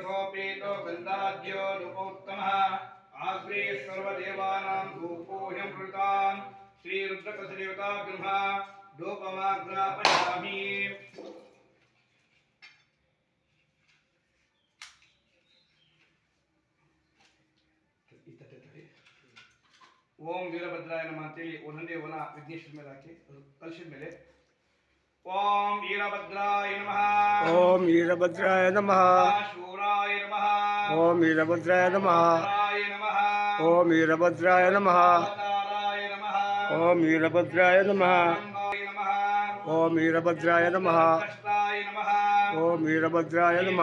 रसोपेतो गन्धाद्यो नृपोत्तमः agro सर्वदेवानां धूपोऽयं कृतान् श्रीरुद्रकसदेवताभ्यः धूपमाग्रापयामि ಓಂ ವೀರಭದ್ರಾಯ ನಮಃ ಅಂತೇಳಿ ಒಂದೊಂದೇ ವನ ವಿಘ್ನೇಶ್ವರ ಮೇಲೆ ಹಾಕಿ ಅದು ಕಲಶದ ಮೇಲೆ ಓಂ ವೀರಭದ್ರಾಯ ನಮಃ ಓಂ ವೀರಭದ್ರಾಯ ನಮಃ ओम वीरभद्राय नम ओम वीरभद्राय नम ओम वीरभद्राय नम ओम वीरभद्राय नम ओम वीरभद्राय नम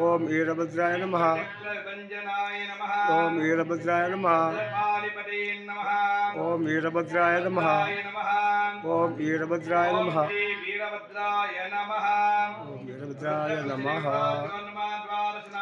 ओम वीरभद्राय नम ओम वीरभद्राय नम ओम वीरभद्राय नम ओम वीरभद्राय नम ओम वीरभद्राय नम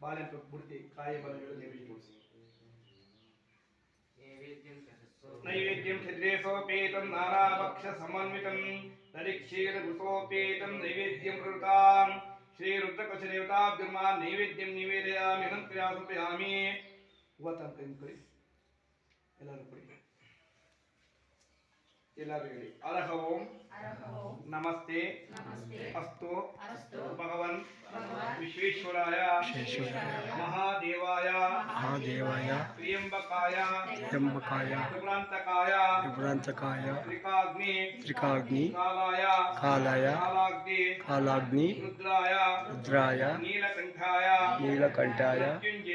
బాలెంప పుడితే కాయబలములు లభించు నైవేద్యం శరీరేసోపేతం నారాభక్ష సమన్వితం నరిక్షీర గుసోపేతం నైవేద్యం కృతాం श्री रुद्रकश देवताभ्यर्मा नैवेद्यं निवेदयामि हन्त्र्या सुपयामि वतं करि ಎಲ್ಲರೂ ಕುಡಿ ಎಲ್ಲರೂ ಹೇಳಿ ಅರಹ ಓಂ ನಮಸ್ತೆ ಅಸ್ತು ಭಗವನ್ ವಿಶ್ವೇಶ್ವರಾಯ ಮಹಾದೇವಾಯ ಮಹಾದೇವಾಯ ತ್ರಿಯಂಬಕಾಯ ತ್ರ್ಯಂಬಕಾಯ ತ್ರಿಪುರಾಂತಕಾಯ ವಿಭ್ರಾಂತಕಾಯ ತ್ರಿಕಾಗ್ನಿ ತ್ರಿಕಾಗ್ನಿ ಕಾಲಾಯ ಕಾಲಾಯ ಕಾಲಾಗ್ನಿ ಕಾಲಾಗ್ನಿ ರುದ್ರಾಯ ರುದ್ರಾಯ ನೀಲಕಂಠಾಯ ನೀಲಕಂಠಾಯ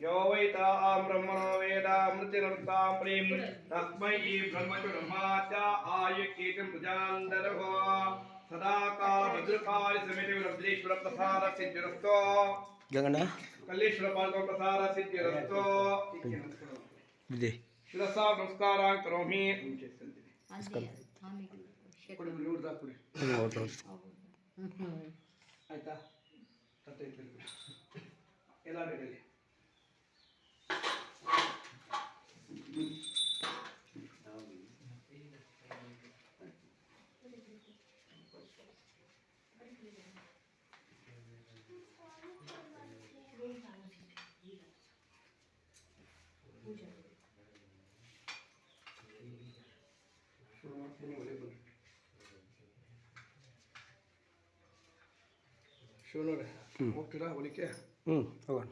ಸುಲಭ यो वैतां ब्रह्मणो वेदामृतिनृतां प्रीं तस्मै ब्रह्मचुर्मात्या आयुकीर्तिं प्रजान्दरः सदा कालभद्रकालि समिति रुद्रेश्वर प्रसाद सिद्धिरस्तो ಗಂಗಣ್ಣ कल्लेश्वर ಶಿವನವ್ರೆ ಹೋಗ್ತೀರಾ? ಹೊಲಿಕೆ? ಹ್ಞೂ ಹೋಗೋಣ.